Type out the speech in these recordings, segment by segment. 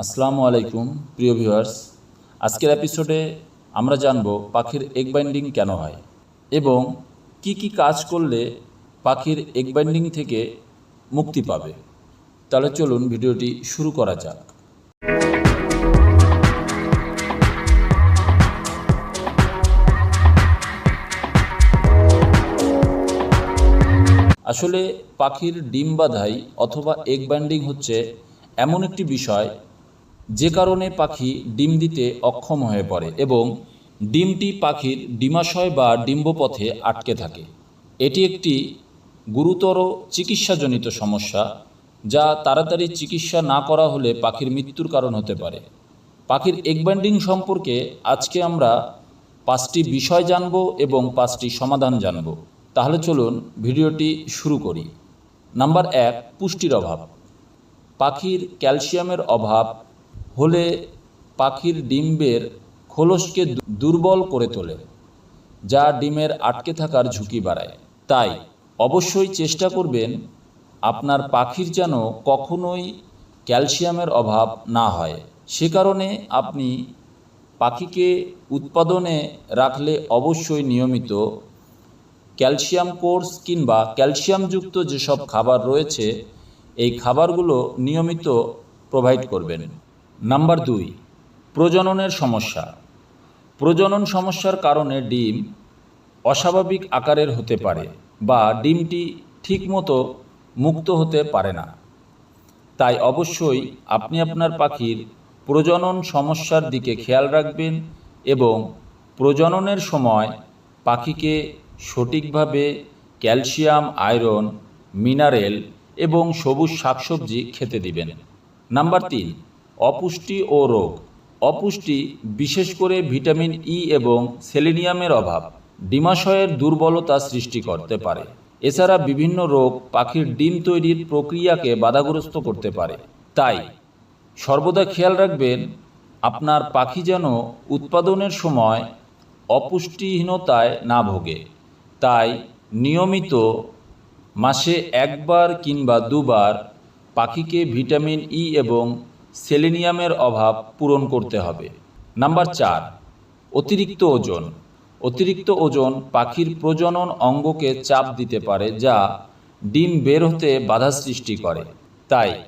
আসসালামু আলাইকুম, প্রিয় ভিউয়ার্স। আজকের এপিসোডে আমরা জানব পাখির এগ বাইন্ডিং কেন হয় এবং কি কি কাজ করলে পাখির এগ বাইন্ডিং থেকে মুক্তি পাবে। তাহলে চলুন ভিডিওটি শুরু করা যাক। আসলে পাখির ডিম বাঁধাই অথবা এগ বাইন্ডিং হচ্ছে এমন একটি বিষয় যে কারণে পাখি ডিম দিতে অক্ষম হয়ে পড়ে এবং ডিমটি পাখির ডিমাশয় বা ডিম্বপথে আটকে থাকে। এটি একটি গুরুতর চিকিৎসাজনিত সমস্যা যা তাড়াতাড়ি চিকিৎসা না করা হলে পাখির মৃত্যুর কারণ হতে পারে। পাখির এগ বাইন্ডিং সম্পর্কে আজকে আমরা পাঁচটি বিষয় জানব এবং পাঁচটি সমাধান জানব। তাহলে চলুন ভিডিওটি শুরু করি। নাম্বার এক, পুষ্টির অভাব। পাখির ক্যালসিয়ামের অভাব হলে পাখির ডিম্বের খোলসকে দুর্বল করে তোলে, যা ডিমের আটকে থাকার ঝুঁকি বাড়ায়। তাই অবশ্যই চেষ্টা করবেন আপনার পাখির যেন কখনোই ক্যালসিয়ামের অভাব না হয়। সে কারণে আপনি পাখিকে উৎপাদনে রাখলে অবশ্যই নিয়মিত ক্যালসিয়াম কোর্স কিংবা ক্যালসিয়ামযুক্ত যেসব খাবার রয়েছে, এই খাবারগুলো নিয়মিত প্রোভাইড করবেন। নাম্বার দুই, প্রজননের সমস্যা। প্রজনন সমস্যার কারণে ডিম অস্বাভাবিক আকারের হতে পারে বা ডিমটি ঠিকমতো মুক্ত হতে পারে না। তাই অবশ্যই আপনি আপনার পাখির প্রজনন সমস্যার দিকে খেয়াল রাখবেন এবং প্রজননের সময় পাখিকে সঠিকভাবে ক্যালসিয়াম, আয়রন, মিনারেল এবং সবুজ শাকসবজি খেতে দিবেন। নাম্বার তিন অপুষ্টি ও রোগ। অপুষ্টি, বিশেষ করে ভিটামিন ই এবং সেলেনিয়ামের অভাব, ডিমাশয়ের দুর্বলতা সৃষ্টি করতে পারে। এছাড়া বিভিন্ন রোগ পাখির ডিম তৈরির প্রক্রিয়াকে বাধাগ্রস্ত করতে পারে। তাই সর্বদা খেয়াল রাখবেন, আপনার পাখি যেন উৎপাদনের সময় অপুষ্টিহীনতায় না ভোগে। তাই নিয়মিত মাসে একবার কিংবা দুবার পাখিকে ভিটামিন ই এবং সেলেনিয়ামের অভাব পূরণ করতে হবে। নাম্বার চার, অতিরিক্ত ওজন। অতিরিক্ত ওজন পাখির প্রজনন অঙ্গকে চাপ দিতে পারে যা ডিম বের হতে বাধা সৃষ্টি করে। তাই,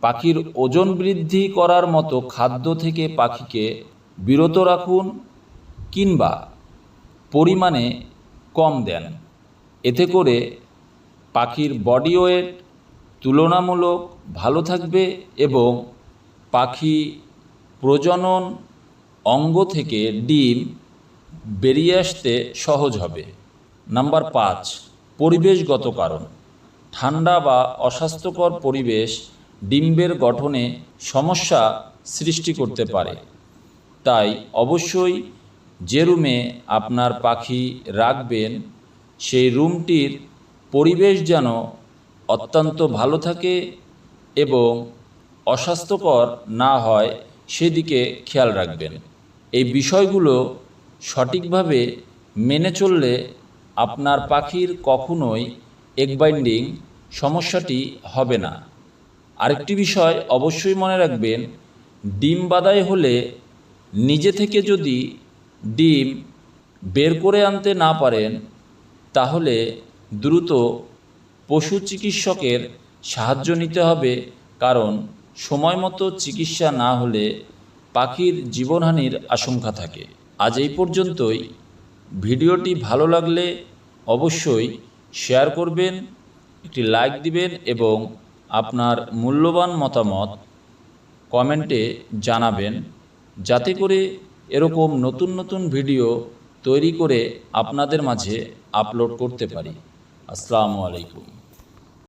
পাখির ওজন বৃদ্ধি করার মতো খাদ্য থেকে পাখিকে বিরত রাখুন কিংবা পরিমাণে কম দেন। এতে করে পাখির বডি ওয়েট তুলনামূলক ভালো থাকবে এবং পাখি প্রজনন অঙ্গ থেকে ডিম বেরিয়ে আসতে সহজ হবে। নাম্বার পাঁচ, পরিবেশগত কারণ। ঠান্ডা বা অস্বাস্থ্যকর পরিবেশ ডিম্বের গঠনে সমস্যা সৃষ্টি করতে পারে। তাই অবশ্যই যে রুমে আপনার পাখি রাখবেন, সেই রুমটির পরিবেশ যেন অত্যন্ত ভালো থাকে এবং অস্বাস্থ্যকর না হয় সেদিকে খেয়াল রাখবেন। এই বিষয়গুলো সঠিকভাবে মেনে চললে আপনার পাখির কখনোই এগ বাইন্ডিং সমস্যাটি হবে না। আরেকটি বিষয় অবশ্যই মনে রাখবেন, ডিম বাদাই হলে নিজে থেকে যদি ডিম বের করে আনতে না পারেন, তাহলে দ্রুত পশু চিকিৎসকের সাহায্য নিতে হবে, কারণ সময় মতো চিকিৎসা না হলে পাখির জীবনহানির আশঙ্কা থাকে। আজ এই পর্যন্তই। ভিডিওটি ভালো লাগলে অবশ্যই শেয়ার করবেন, একটি লাইক দিবেন এবং আপনার মূল্যবান মতামত কমেন্টে জানাবেন। যাতে করে এরকম নতুন নতুন ভিডিও তৈরি করে আপনাদের মাঝে আপলোড করতে পারি। আসসালামু আলাইকুম।